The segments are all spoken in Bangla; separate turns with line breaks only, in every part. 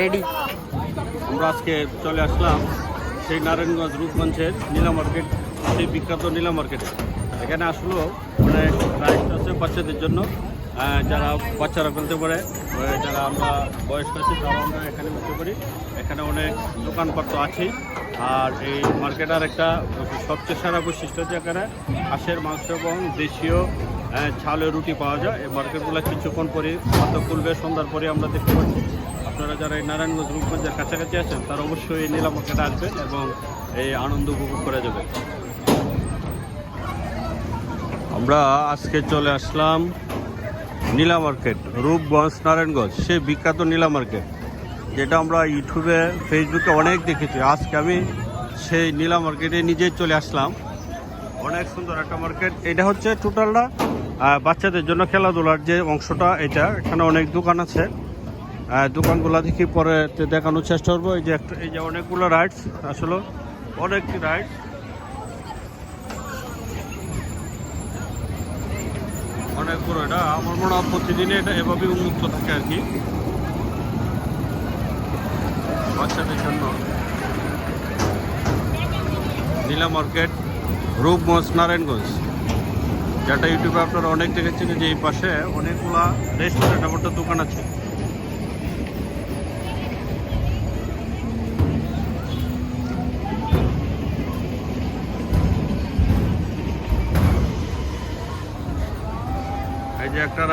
রেডি
আমরা আজকে চলে আসলাম সেই নারায়ণগঞ্জ রূপগঞ্জের নীলা মার্কেট সেই বিখ্যাত নীলা মার্কেটে এখানে আসলো অনেক রাইড আছে বাচ্চাদের জন্য। যারা বাচ্চারা ফেলতে পারে যারা আমরা বয়স্ক আছি তারা আমরা এখানে উঠতে পারি। এখানে অনেক দোকানপত্র আছে আর এই মার্কেটার একটা সবচেয়ে সেরা বৈশিষ্ট্য হচ্ছে এখানে হাঁসের মাংস এবং দেশীয় ছালের রুটি পাওয়া যায়। এই মার্কেটগুলো কিছুক্ষণ পরে মাত্র খুলবে সন্ধ্যার পরে আমরা দেখতে পাচ্ছি। আপনারা যারা এই নারায়ণগঞ্জ রূপগঞ্জের কাছাকাছি আছেন, তারা অবশ্যই এই নীলা মার্কেটে আসবেন এবং এই আনন্দ উপভোগ করে যাবেন। আমরা আজকে চলে আসলাম নীলা মার্কেট, রূপগঞ্জ, নারায়ণগঞ্জ সে বিখ্যাত নীলা মার্কেট, যেটা আমরা ইউটিউবে, ফেসবুকে অনেক দেখেছি। আজকে আমি সেই নীলা মার্কেটে নিজেই চলে আসলাম। অনেক সুন্দর একটা মার্কেট। এটা হচ্ছে টোটালটা বাচ্চাদের জন্য খেলাধুলার যে অংশটা, এটা এখানে অনেক দোকান আছে। দোকানগুলো দেখি পরে দেখানোর চেষ্টা করব। এই যে একটা এই যে অনেকগুলো রাইডস আসলে অনেক রাইডস অনেক বড়, এটা আমার মনে হয় প্রতিদিনই এটা এভাবে উন্মুক্ত থাকে আর কি। বাচ্চাদের জন্য। নীলা মার্কেট, রূপগঞ্জ, নারায়ণগঞ্জ। যেটা ইউটিউবে আপনারা অনেক দেখেছেন যে এই পাশে অনেকগুলা রেস্টুরেন্ট আমার দোকান আছে। এই যে একটা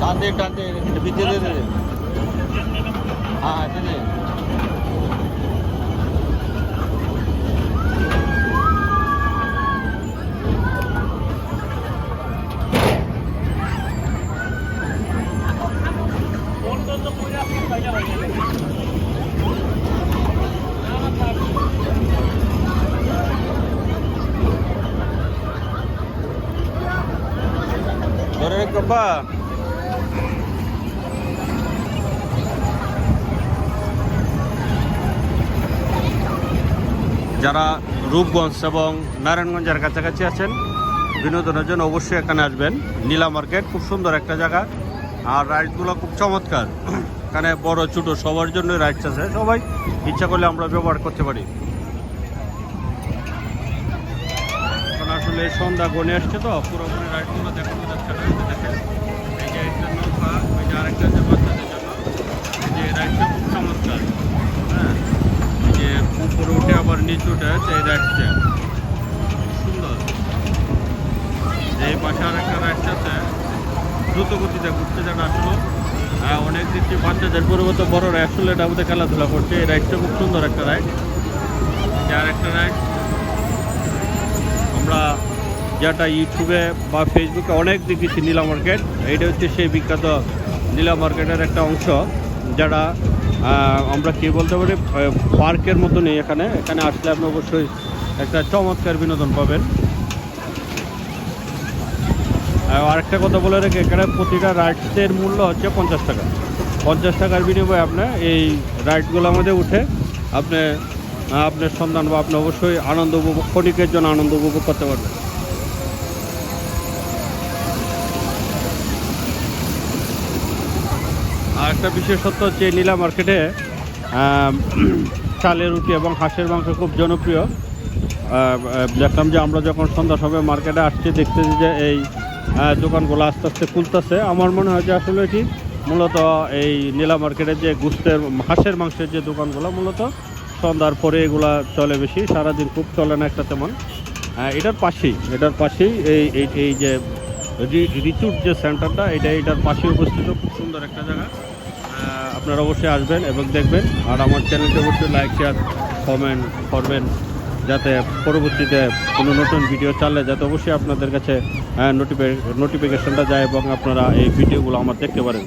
টান দে টান দে বিদ্যে দে দে হ্যাঁ ধরে যারা রূপগঞ্জ এবং নারায়ণগঞ্জের কাছাকাছি আছেন, বিনোদনের জন্য অবশ্যই এখানে আসবেন। নীলা মার্কেট, খুব সুন্দর একটা জায়গা। আর রাইডগুলো খুব চমৎকার। এখানে বড়, ছোট সবার জন্য রাইডস আছে। সবাই ইচ্ছা করলে আমরা ব্যবহার করতে পারি। আসলে সন্ধ্যা গনে আসছে তো, পুরোপুরি রাইডগুলো দেখানো যাচ্ছে এই যে আরেকটা এই যে রাইডটা খুব হ্যাঁ যে উপরে উঠে আবার নিচে উঠে রাইডটা সুন্দর। আরেকটা দ্রুত গতিতে ঘুরতে যান আসলে। হ্যাঁ অনেক দেখছি বাচ্চাদের পরিবর্তে বড়রা আসলে এটা আমাদের খেলাধুলা করছে। এই রাইডটা খুব সুন্দর একটা রাইড। আর একটা রাইড? আমরা যেটা ইউটিউবে বা ফেসবুকে অনেক দেখেছি নীলা মার্কেট। এইটা হচ্ছে সেই বিখ্যাত নীলা মার্কেটের একটা অংশ যারা আমরা কি বলতে পারি পার্কের মতনই এখানে। এখানে আসলে আপনি অবশ্যই একটা চমৎকার বিনোদন পাবেন। আরেকটা কথা বলে রেখে, এখানে প্রতিটা রাইডসের মূল্য হচ্ছে পঞ্চাশ টাকা। পঞ্চাশ টাকার বিনিময়ে আপনার এই রাইডগুলোর মধ্যে উঠে আপনি আপনার সন্ধান বা আপনি অবশ্যই আনন্দ উপভোগ, ক্ষণিকের জন্য আনন্দ উপভোগ করতে পারবেন। আর একটা বিশেষত্ব হচ্ছে নীলা মার্কেটে চালের রুটি এবং হাঁসের মাংস খুব জনপ্রিয়। দেখলাম যে আমরা যখন সন্ধ্যা সময় মার্কেটে আসছি, দেখতেছি যে এই দোকানগুলো আস্তে আস্তে খুলতেছে। আমার মনে হয় যে আসলে কি মূলত এই নীলা মার্কেটের যে গুস্তের হাঁসের মাংসের যে দোকানগুলো মূলত সন্ধ্যার পরে এগুলা চলে বেশি সারাদিন খুব চলে না একটা তেমন। আহ, এটার পাশেই এটার পাশেই এই এই যে রি- রিচুর যে সেন্টারটা এটা এটার পাশে অবস্থিত খুব সুন্দর একটা জায়গা। আপনারা অবশ্যই আসবেন এবং দেখবেন। আর আমার চ্যানেলটি অবশ্যই লাইক শেয়ার কমেন্ট করবেন। যাতে পরবর্তীতে কোনো নতুন ভিডিও চালে যাতে অবশ্যই আপনাদের কাছে নোটিফিকেশনটা যায় এবং আপনারা এই ভিডিওগুলো আমার দেখতে পারেন।